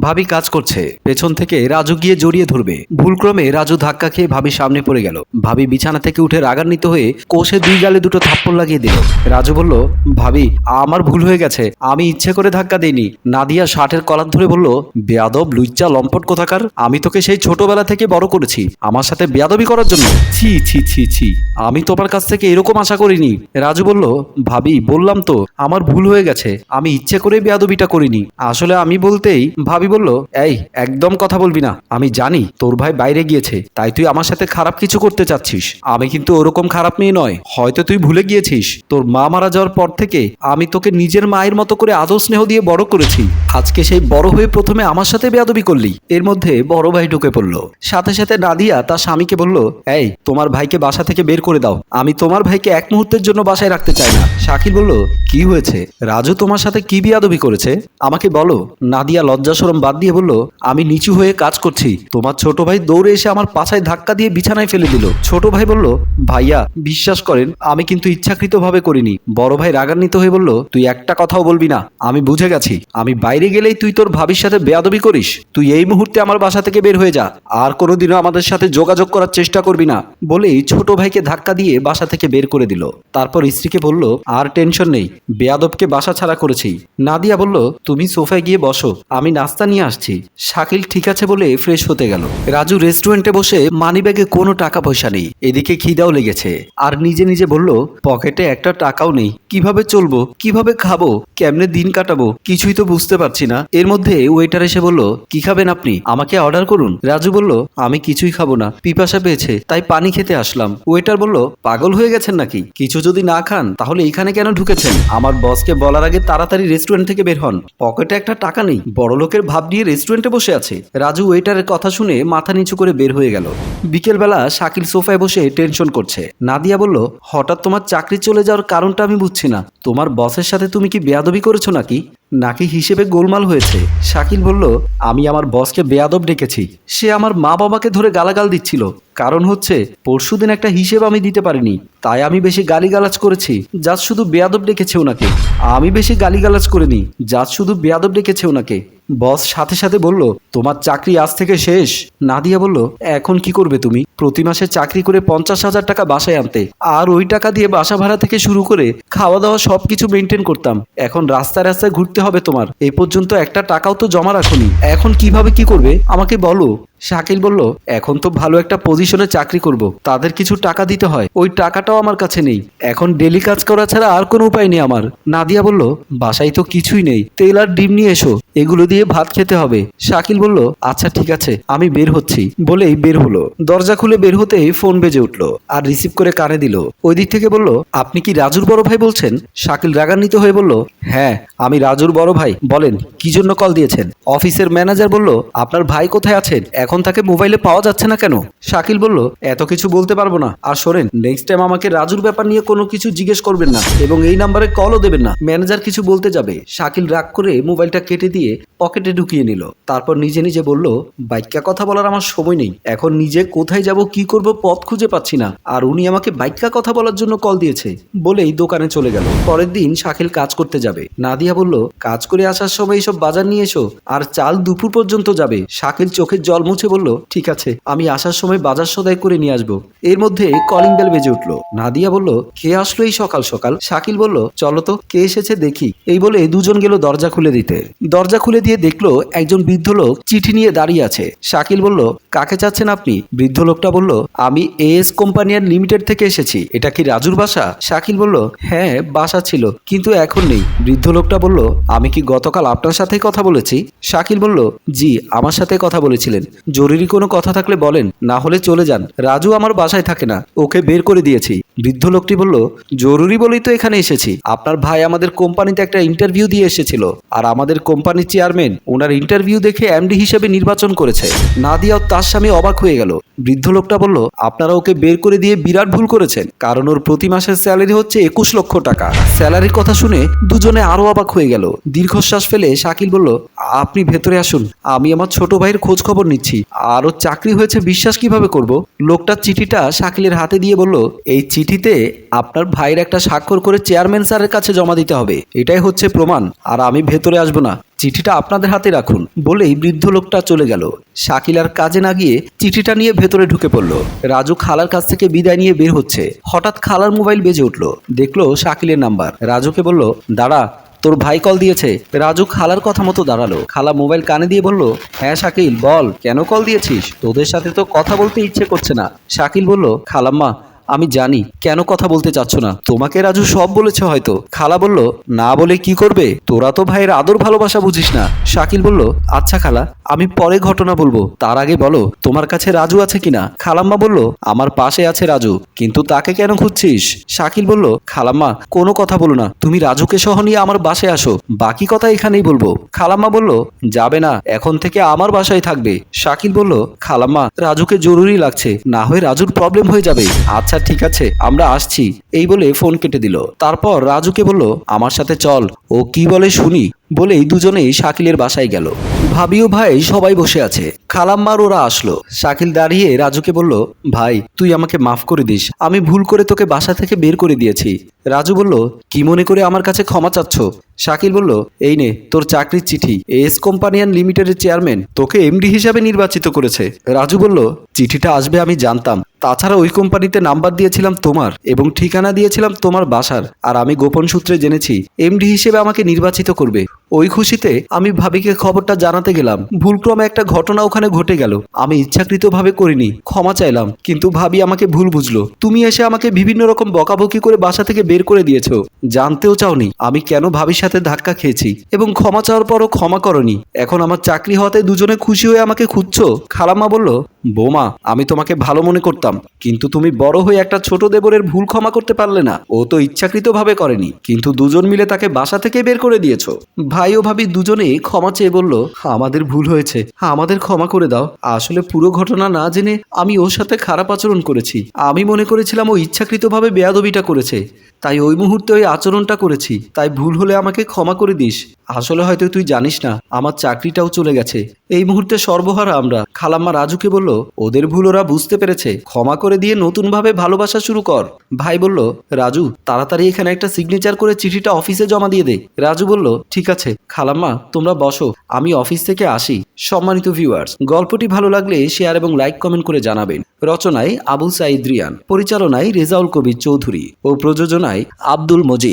ভাবি কাজ করছে। পেছন থেকে রাজু গিয়ে জড়িয়ে ধরবে। ভুলক্রমে রাজু ধাক্কা খেয়ে ভাবি সামনে পড়ে গেল। ভাবি বিছানা থেকে উঠে রাগান্বিত হয়ে কোষে দুই গালে দুটো থাপ্পড় লাগিয়ে দিল। রাজু বলল, ভাবি, আমার ভুল হয়ে গেছে। আমি ইচ্ছে করে ধাক্কা দেইনি। নাদিয়া শার্টের কলার ধরে বলল, বেয়াদব লুজ্জা লম্পট কোথাকার? আমি তোকে সেই ছোটবেলা থেকে বড় করেছি। আমার সাথে বেয়াদবি করার জন্য। ছি ছি ছি ছি। আমি তোমার কাছ থেকে এরকম আশা করিনি। রাজু বলল, ভাবি, বললাম তো, আমার ভুল হয়ে গেছে। আমি ইচ্ছে করে বেয়াদবিটা করিনি। আসলে আমি বলতেই ভাবি বলল, এই, একদম কথা বলবি না। আমি জানি তোর ভাই বাইরে গিয়েছে, তাই তুই আমার সাথে খারাপ কিছু করতে চাচ্ছিস। আমি কিন্তু ওরকম খারাপ মেয়ে নয়, হয়তো তুই ভুলে গিয়েছিস। তোর মা মারা যাওয়ার পর থেকে আমি তোকে নিজের মায়ের মতো করে আদর স্নেহ দিয়ে বড় করেছি। আজকে সেই বড় হয়ে প্রথমে আমার সাথে বেয়াদবি করলি। এর মধ্যে বড় ভাই ঢুকে পড়ল। সাথে সাথে নাদিয়া তার স্বামীকে বলল, এই, তোমার ভাইকে বাসা থেকে বের করে দাও। আমি তোমার ভাইকে এক মুহূর্তের জন্য বাসায় রাখতে চাই না। শাকিল বলল, কি হয়েছে? রাজু তোমার সাথে কি বিয়াদবি করেছে? আমাকে বলো, নাদিয়া লজ্জাসরম বাদ দিয়ে বলল, আমি নিচু হয়ে কাজ করছি। তোমার ছোট ভাই দৌড়ে এসে আমার পাছায় ধাক্কা দিয়ে বিছানায় ফেলে দিল। ছোট ভাই বলল, ভাইয়া, বিশ্বাস করেন, আমি কিন্তু ইচ্ছাকৃতভাবে করিনি। বড় ভাই রাগান্বিত হয়ে বলল, তুই একটা কথাও বলবি না। আমি বুঝে গেছি। আমি বাইরে গেলেই তুই তোর ভাবির সাথে বেয়াদবি করিস। তুই এই মুহূর্তে আমার বাসা থেকে বের হয়ে যা। আর কোনোদিনও আমাদের সাথে যোগাযোগ করার চেষ্টা করবি না। বলেই ছোট ভাইকে ধাক্কা দিয়ে বাসা থেকে বের করে দিল। তারপর স্ত্রীকে বলল, আর টেনশন নেই। বেয়াদবকে বাসা ছাড়া করেছি। নাদিয়া বলল, তুমি সোফায় গিয়ে বসো। আমি নাস্তা নিয়ে আসছি। শাকিল ঠিক আছে বলে ফ্রেশ হতে গেল। রাজু রেস্টুরেন্টে বসে মানিব্যাগে কোনো টাকা পয়সা নেই। এদিকে খিদাও লেগেছে। আর নিজে নিজে বলল পকেটে একটা টাকাও নেই। কীভাবে চলবো? কীভাবে খাব? কেমনে দিন কাটাবো? কিছুই তো বুঝতে পারছি না। এর মধ্যে ওয়েটার এসে বলল, কি খাবেন আপনি? আমাকে অর্ডার করুন। রাজু বলল, আমি কিছুই খাব না। পিপাসা পেয়েছে, তাই পানি খেতে আসলাম। ওয়েটার বলল, পাগল হয়ে গেছেন নাকি? কিছু যদি না খান, তাহলে এখানে কেন ঢুকেছেন? আমার বসকে বলার আগে তাড়াতাড়ি রেস্টুরেন্ট থেকে বের হন। পকেটে একটা টাকা নেই। বড় লোকের ভাব নিয়ে রেস্টুরেন্টে বসে আছে। রাজু ওয়েটারের কথা শুনে মাথা নিচু করে বের হয়ে গেল। বিকেলবেলা শাকিল সোফায় বসে টেনশন করছে। নাদিয়া বলল, হঠাৎ তোমার চাকরি চলে যাওয়ার কারণটা আমি বুঝছি না। তোমার বসের সাথে তুমি কি বেয়াদবি করেছ নাকি? নাকি হিসেবে গোলমাল হয়েছে। শাকিল বলল, আমি আমার বসকে বেয়াদব ডেকেছি। সে আমার মা বাবাকে ধরে গালাগাল দিচ্ছিল। কারণ হচ্ছে, পরশুদিন একটা হিসেব আমি দিতে পারিনি, তাই আমি বেশি গালিগালাজ করেছি যা শুধু বেয়াদব ডেকেছে ওনাকে। আমি বেশি গালিগালাজ করিনি যা শুধু বেয়াদব ডেকেছে ওনাকে। বস সাথে সাথে বলল, তোমার চাকরি আজ থেকে শেষ? নাদিয়া বলল, এখন কি করবে তুমি? প্রতি মাসে চাকরি করে পঞ্চাশ হাজার টাকা বাসায় আনতে। আর ওই টাকা দিয়ে বাসা ভাড়া থেকে শুরু করে খাওয়া দাওয়া সবকিছু মেনটেন করতাম। এখন রাস্তায় রাস্তায় ঘুরতে হবে তোমার। এ পর্যন্ত একটা টাকাও তো জমা রাখোনি। এখন কীভাবে কি করবে? আমাকে বলো। শাকিল বলল, এখন তো ভালো একটা পজিশনে চাকরি করব। তাদের কিছু টাকা দিতে হয়। ওই টাকাটাও আমার কাছে নেই। এখন ডেলি কাজ করা ছাড়া আর কোনো উপায় নেই আমার। নাদিয়া বলল, বাসায় তো কিছুই নেই। তেল আর ডিম নিয়ে এসো। এগুলো দিয়ে ভাত খেতে হবে। শাকিল বলল আচ্ছা ঠিক আছে, আমি বের হচ্ছি। বলেই বের হলো। দরজা খুলে বের হতেই ফোন বেজে উঠল আর রিসিভ করে কানে দিল। ওই দিক থেকে বলল, আপনি কি রাজুর বড় ভাই বলছেন? শাকিল রাগান্বিত হয়ে বলল হ্যাঁ আমি রাজুর বড় ভাই। বলেন, কি জন্য কল দিয়েছেন? অফিসের ম্যানেজার বলল, আপনার ভাই কোথায় আছেন? এখন তাকে মোবাইলে পাওয়া যাচ্ছে না কেন? শাকিল বলল, এত কিছু বলতে পারব না। আর শোনেন নেক্সট টাইম আমাকে রাজুর ব্যাপার নিয়ে কোনো কিছু জিজ্ঞেস করবেন না এবং এই নাম্বারে কলও দেবেন না। ম্যানেজার কিছু বলতে যাবে। শাকিল রাগ করে মোবাইলটা কেটে দিয়ে পকেটে ঢুকিয়ে নিল। তারপর নিজে নিজে বলল বাইকা কথা বলার আমার সময় নেই। এখন নিজে কোথায় যাব, কি করব, পথ খুঁজে পাচ্ছি না। আর উনি আমাকে বাইকা কথা বলার জন্য কল দিয়েছে। বলেই দোকানে চলে গেল। পরের দিন শাকিল কাজ করতে যাবে। নাদিয়া বলল, কাজ করে আসার সময় এইসব বাজার নিয়ে এসো, আর চাল দুপুর পর্যন্ত যাবে। শাকিল চোখের জল মুছে বলল, ঠিক আছে, আমি আসার সময় বাজার সদাই করে নিয়ে আসব। এর মধ্যে কলিং বেল বেজে উঠল। নাদিয়া বলল, কে আসলো এই সকাল সকাল? শাকিল বলল, চলো তো, কে এসেছে দেখি। এই বলে দুজন গেল দরজা খুলে দিতে। দরজা খুলে দিয়ে দেখল একজন বৃদ্ধ লোক চিঠি নিয়ে দাঁড়িয়ে আছে। শাকিল বলল, কাকে চাচ্ছেন আপনি? বৃদ্ধ লোকটা বলল, আমি এএস কোম্পানিয়ার লিমিটেড থেকে এসেছি। এটা কি রাজুর বাসা? শাকিল বলল হ্যাঁ বাসা ছিল, কিন্তু এখন নেই। বৃদ্ধ লোকটা বলল, আমি কি গতকাল আপনার সাথে কথা বলেছি? শাকিল বলল, জি, আমার সাথে কথা বলেছিলেন। জরুরি কোনো কথা থাকলে বলেন, না হলে চলে যান। রাজু আমার বাসায় থাকে না, ওকে বের করে দিয়েছি। বৃদ্ধ লোকটি বলল, জরুরি বলেই তো এখানে এসেছি। আপনার ভাই আমাদের কোম্পানিতে একটা ইন্টারভিউ দিয়ে এসেছিল, আর আমাদের কোম্পানির চেয়ারম্যান। ওনার ইন্টারভিউ দেখে এমডি হিসেবে নির্বাচন করেছে। নাদিয়া তার স্বামী অবাক হয়ে গেল। বৃদ্ধ লোকটা বলল, আপনারা ওকে বের করে দিয়ে বিরাট ভুল করেছেন। কারণ ওর প্রতি মাসের স্যালারি হচ্ছে একুশ লক্ষ টাকা। স্যালারির কথা শুনে দুজনে আরও অবাক হয়ে গেল। দীর্ঘশ্বাস ফেলে শাকিল বলল, আপনি ভেতরে আসুন। আমি আমার ছোট ভাইয়ের খোঁজ খবর নিচ্ছি। আর ওর চাকরি হয়েছে বিশ্বাস কীভাবে করব? লোকটার চিঠিটা শাকিলের হাতে দিয়ে বলল, এই চিঠিতে আপনার ভাইয়ের একটা স্বাক্ষর করে চেয়ারম্যান স্যারের কাছে জমা দিতে হবে। এটাই হচ্ছে প্রমাণ। আর আমি ভেতরে আসব না। চিঠিটা আপনাদের হাতে রাখুন বলেই বৃদ্ধ লোকটা চলে গেল। শাকিল আর কাজে না গিয়ে চিঠিটা নিয়ে ভেতরে ঢুকে পড়ল। রাজু খালার কাছ থেকে বিদায় নিয়ে বের হচ্ছে। হঠাৎ খালার মোবাইল বেজে উঠল। দেখল শাকিলের নাম্বার। রাজুকে বলল, দাঁড়া, তোর ভাই কল দিয়েছে। রাজু খালার কথা মতো দাঁড়াল। খালা মোবাইল কানে দিয়ে বলল হ্যাঁ শাকিল, বল, কেন কল দিয়েছিস? তোদের সাথে তো কথা বলতে ইচ্ছে করছে না। শাকিল বলল, খালাম্মা আমি জানি, কেন কথা বলতে চাচ্ছ না। তোমাকে রাজু সব বলেছে হয়তো। খালা বলল, না বলে কি করবে? তোরা তো ভাইয়ের আদর ভালোবাসা বুঝিস না। শাকিল বলল আচ্ছা খালা, আমি পরে ঘটনা বলব। তার আগে বলো, তোমার কাছে রাজু আছে কিনা? খালাম্মা বলল, আমার পাশে আছে রাজু, কিন্তু তাকে কেন খুঁজছিস? শাকিল বলল, খালাম্মা, কোনো কথা বলো না। তুমি রাজুকে সহ নিয়ে আমার বাসায় আসো। বাকি কথা এখানেই বলব। খালাম্মা বলল, যাবে না, এখন থেকে আমার বাসায় থাকবে। শাকিল বলল, খালাম্মা, রাজুকে জরুরি লাগছে। না হয়ে রাজুর প্রবলেম হয়ে যাবে। আচ্ছা ঠিক আছে, আমরা আসছি। এই বলে ফোন কেটে দিল। তারপর রাজুকে বলল, আমার সাথে চল। ও কি বলে শুনি? বলেই দুজনেই শাকিলের বাসায় গেল। ভাবিও ভাই সবাই বসে আছে। খালাম্মার ওরা আসলো। শাকিল দাঁড়িয়ে রাজুকে বলল, ভাই, তুই আমাকে মাফ করে দিস। আমি ভুল করে তোকে বাসা থেকে বের করে দিয়েছি। রাজু বলল, কি মনে করে আমার কাছে ক্ষমা চাচ্ছ? শাকিল বলল, এই নে, তোর চাকরির চিঠি। এস কোম্পানিয়ান লিমিটেডের চেয়ারম্যান তোকে এমডি হিসাবে নির্বাচিত করেছে। রাজু বলল, চিঠিটা আসবে আমি জানতাম। তাছাড়া ওই কোম্পানিতে নাম্বার দিয়েছিলাম তোমার এবং ঠিকানা দিয়েছিলাম তোমার বাসার। আর আমি গোপন সূত্রে জেনেছি, এমডি হিসেবে আমাকে নির্বাচিত করবে। ওই খুশিতে আমি ভাবিকে খবরটা জানাতে গেলাম। ভুলক্রমে একটা ঘটনা ওখানে ঘটে গেল। আমি ইচ্ছাকৃতভাবে করিনি, ক্ষমা চাইলাম। কিন্তু ভাবি আমাকে ভুল বুঝলো। তুমি এসে আমাকে বিভিন্ন রকম বকাবকি করে বাসা থেকে বের করে দিয়েছ। জানতেও চাওনি, আমি কেন ভাবির সাথে ধাক্কা খেয়েছি। এবং ক্ষমা চাওয়ার পরও ক্ষমা করনি। এখন আমার চাকরি হওয়াতে দুজনে খুশি হয়ে আমাকে খুঁজছো? খালাম্মা বলল, বোমা, আমি তোমাকে ভালো মনে করতাম। কিন্তু তুমি বড় হয়ে একটা ছোট দেবরের ভুল ক্ষমা করতে পারলে না। ও তো ইচ্ছাকৃতভাবে করেনি। কিন্তু দুজন মিলে তাকে বাসা থেকে বের করে দিয়েছ। ভাই ও ভাবি দুজনেই ক্ষমা চেয়ে বলল, আমাদের ভুল হয়েছে। আমাদের ক্ষমা করে দাও। আসলে পুরো ঘটনা না জেনে আমি ওর সাথে খারাপ আচরণ করেছি। আমি মনে করেছিলাম ও ইচ্ছাকৃতভাবে বেয়াদবিটা করেছে। তাই ওই মুহূর্তে ওই আচরণটা করেছি। তাই ভুল হলে আমাকে ক্ষমা করে দিস। আসলে হয়তো তুই জানিস না, আমার চাকরিটাও চলে গেছে। এই মুহূর্তে সর্বহারা আমরা। খালাম্মা রাজুকে বলল, ওদের ভুল ওরা বুঝতে পেরেছে। ক্ষমা করে দিয়ে নতুনভাবে ভালোবাসা শুরু কর। ভাই বলল, রাজু, তাড়াতাড়ি এখানে একটা সিগনেচার করে চিঠিটা অফিসে জমা দিয়ে দে। রাজু বলল, ঠিক আছে। খালাম্মা, তোমরা বসো। আমি অফিস থেকে আসি। সম্মানিত ভিউয়ার্স গল্পটি ভালো লাগলে শেয়ার এবং লাইক কমেন্ট করে জানাবেন। রচনায় আবুল সাইদ রিয়ান, পরিচালনায় রেজাউল কবির চৌধুরী ও প্রযোজনায় আব্দুল মজিদ।